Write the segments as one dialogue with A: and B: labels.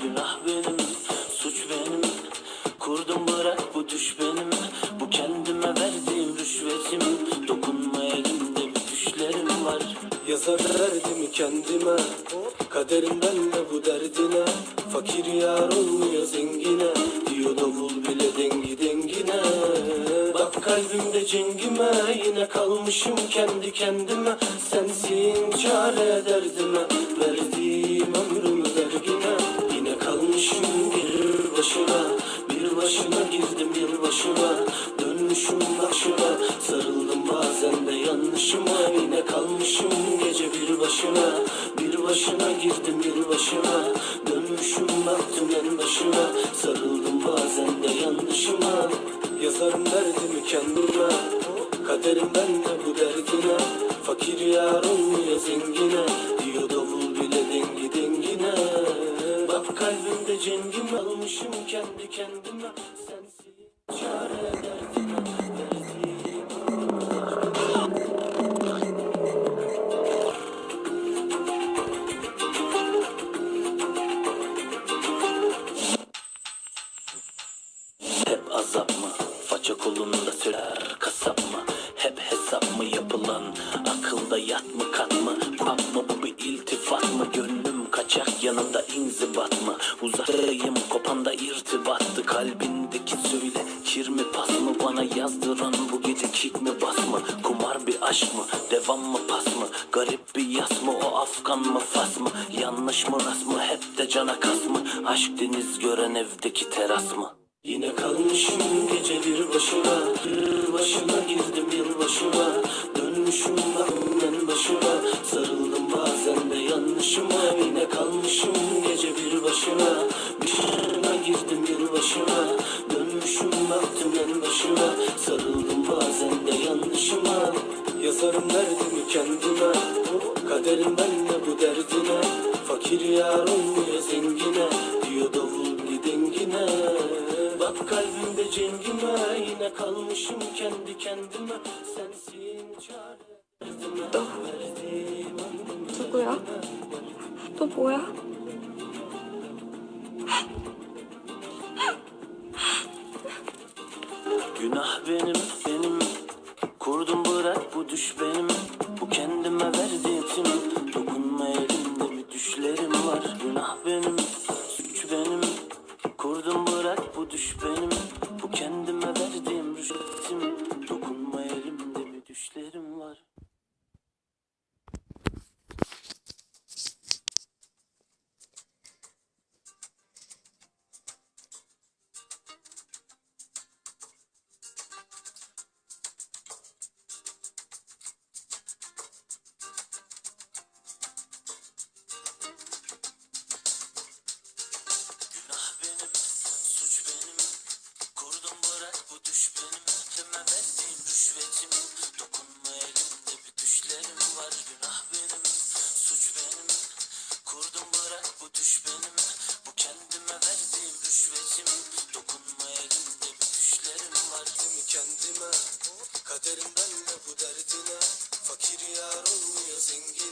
A: Günah benim, suç benim. Kurdum bırak bu düş benim. Bu kendime verdiğim rüşvetim. Dokunma elimde bir düşlerim var. Yazar derdimi kendime. Kaderim benle bu derdine. Fakir yar olmuyor zengine. Diyor davul bile dengi dengine. Bak kalbimde cengime. Yine kalmışım kendi kendime. Sensin çare derdime. Yanlışıma Yine kalmışım gece bir başına. Bir başına girdim yılbaşına Dönmüşüm baktım en başına. Sarıldım bazen de yanlışıma. Yazarım derdimi kendime. Kaderimden de bu derdine. Fakir yar olmuyor zengine. Diyor davul bile dengi dengine. Bak kalbimde cengim almışım kendi kendime Hep azap mı? Faça kolunda söyler kasap mı? Hep hesap mı yapılan? Akılda yat mı kat mı? Pap mı bu bir iltifat mı? Gönlüm kaçak yanında inzibat mı? Uzaktayım kopanda irtibattı Kalbindeki söyle kir mi pas mı? Bana yazdıran bu gece kick mi bas mı? Kumar bir aşk mı? Devam mı pas mı? Garip bir yas mı? O Afgan mı fas mı? Yanlış mı rast mı? Hep de cana kas mı? Aşk deniz gören evdeki teras mı? Yine kalmışım gece bir başına Bir başına girdim yılbaşına Dönmüşüm ben başına Çaresiz kalmışım kendi kendime. Sensin çare
B: Doch To boya To boya
A: Günah benim benim Kurdum bırak bu düş benim. Bu kendime verdiğim Dokunma elimde bir düşlerim var. Günah benim. Benim Kurdum bırak bu düş benim Kime verdiğim rüşvetim Dokunma elimde bir düşlerim var. Günah benim, suç benim. Kurdum bırak bu düş benim. Bu kendime verdiğim rüşvetim Dokunma elimde bir düşlerim var. Kimi kendime Kaderimden de bu derdine. Fakir yar olmuyor zengine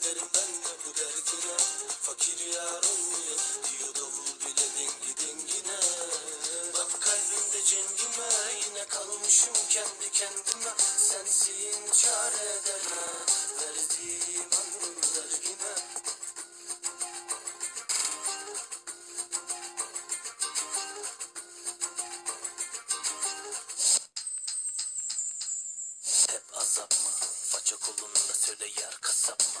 A: Kaderimden de bu derdine Fakir yar olmuyor Diyor davul bile dengi dengine Bak kalbimde cengime Yine kalmışım kendi kendime Sensin çare derdime Verdiğim ömrümü dergine Hep azap mı? Faça kolunda söyle yer kasap mı?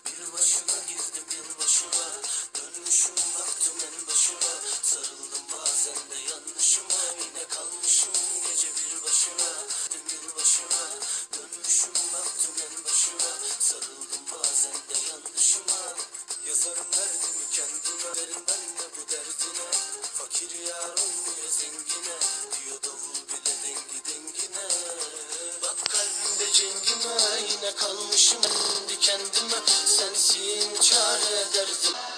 A: Sarıldım bazen de yanlışıma. Yazarım derdimi kendime Derim ben de bu derdine. Fakir yar olmuyor zengine Diyor davul bile dengi dengine. Bak kalbimde cengime Yine kalmışım kendi kendime. Sensin çare derdim